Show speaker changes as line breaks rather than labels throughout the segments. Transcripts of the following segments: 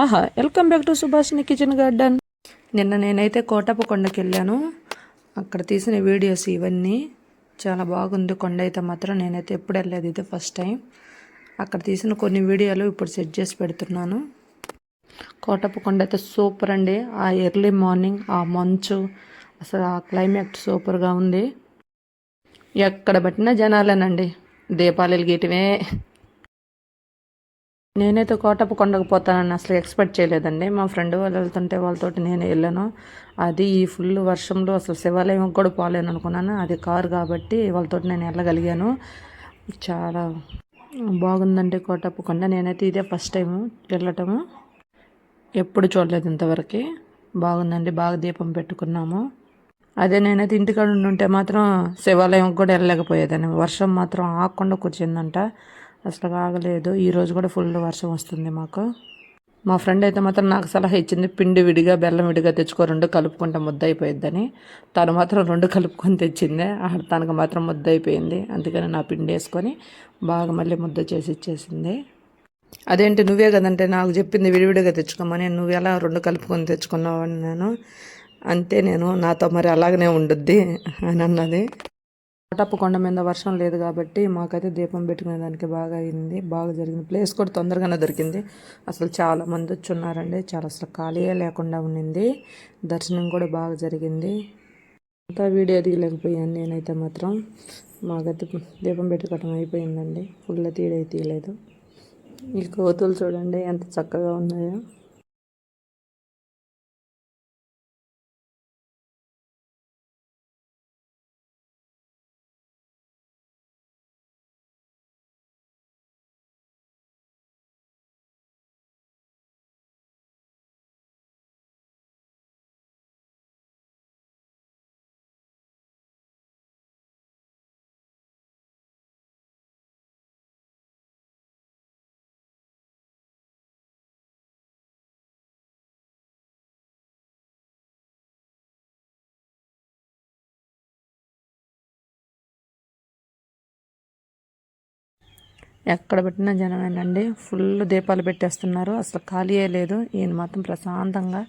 ఆహా welcome back to Subhashini kitchen garden. నిన్న నేనైతే కోటప్ప కొండకి వెళ్ళాను అక్కడ తీసిన వీడియోస్ ఇవన్నీ. చాలా బాగుంది కొండ అయితే మాత్రం. నేనైతే ఎప్పుడు వెళ్ళలేదు ఇది ఫస్ట్ టైం అక్కడ తీసిన కొన్ని వీడియోలు ఇప్పుడు సెట్ చేసి పెడుతున్నాను. కోటప్ప కొండ అయితే సూపర్ అండి. ఆ ఎర్లీ మార్నింగ్ ఆ మంచు అసలు ఆ క్లైమేట్ సూపర్గా ఉంది. ఎక్కడ పట్టినా జనాలేనండి. దీపాలు గీయటమే. నేనైతే కోటప్ప కొండకు పోతానని అసలు ఎక్స్పెక్ట్ చేయలేదండి. మా ఫ్రెండ్ వాళ్ళు వెళ్తుంటే వాళ్ళతోటి నేను వెళ్ళాను. అది ఈ ఫుల్ వర్షంలో అసలు శివాలయం కూడా పోలేను అనుకున్నాను. అది కారు కాబట్టి వాళ్ళతో నేను వెళ్ళగలిగాను. చాలా బాగుందండి కోటప్ప కొండ. నేనైతే ఇదే ఫస్ట్ టైము వెళ్ళటము. ఎప్పుడు చూడలేదు ఇంతవరకు. బాగుందండి. బాగా దీపం పెట్టుకున్నాము. అదే నేనైతే ఇంటికాడ ఉంటే మాత్రం శివాలయం కూడా వెళ్ళలేకపోయేదాన్ని. వర్షం మాత్రం ఆకుండా కూర్చుందంట అసలు ఆగలేదు ఈరోజు కూడా ఫుల్ వర్షం వస్తుంది మాకు. మా ఫ్రెండ్ అయితే మాత్రం నాకు సలహా ఇచ్చింది పిండి విడిగా బెల్లం విడిగా తెచ్చుకో రెండు కలుపుకుంటే ముద్ద అయిపోయిద్దని తను మాత్రం రెండు కలుపుకొని తెచ్చిందే. తనకు మాత్రం ముద్ద అయిపోయింది అందుకని నా పిండి వేసుకొని బాగా మళ్ళీ ముద్ద చేసి ఇచ్చేసింది. అదేంటి నువ్వే కదంటే నాకు చెప్పింది విడివిడిగా తెచ్చుకోమని నువ్వు ఎలా రెండు కలుపుకొని తెచ్చుకున్నావు అని నేను అంతే నేను నాతో మరి అలాగనే ఉండుద్ది అని అన్నది. కోటప్ప కొండ మీద వర్షం లేదు కాబట్టి మాకైతే దీపం పెట్టుకునే దానికి బాగా అయింది. బాగా జరిగింది. ప్లేస్ కూడా తొందరగానే దొరికింది. అసలు చాలా మంది వచ్చి ఉన్నారండి చాలా అసలు ఖాళీయే లేకుండా ఉండింది. దర్శనం కూడా బాగా జరిగింది. అంతా వీడియో దిగలేకపోయాను నేనైతే మాత్రం. మాకైతే దీపం పెట్టుకోవటం అయిపోయిందండి. ఫుల్ తీడై తీయలేదు. ఈ కోతులు చూడండి ఎంత చక్కగా ఉన్నాయో. ఎక్కడ పెట్టినా జనమేనండి. ఫుల్ దీపాలు పెట్టేస్తున్నారు. అసలు ఖాళీయే లేదు. ఈయన మాత్రం ప్రశాంతంగా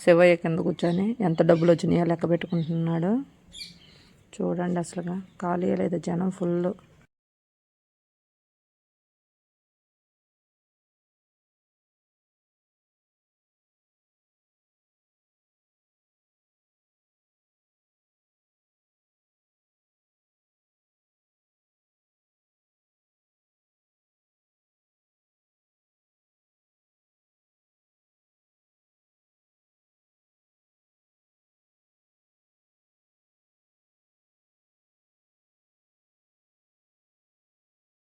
శివయ్య కింద కూర్చొని ఎంత డబ్బులు వచ్చినాయో లెక్క పెట్టుకుంటున్నాడు. చూడండి అసలుగా. ఖాళీయే లేదు. జనం ఫుల్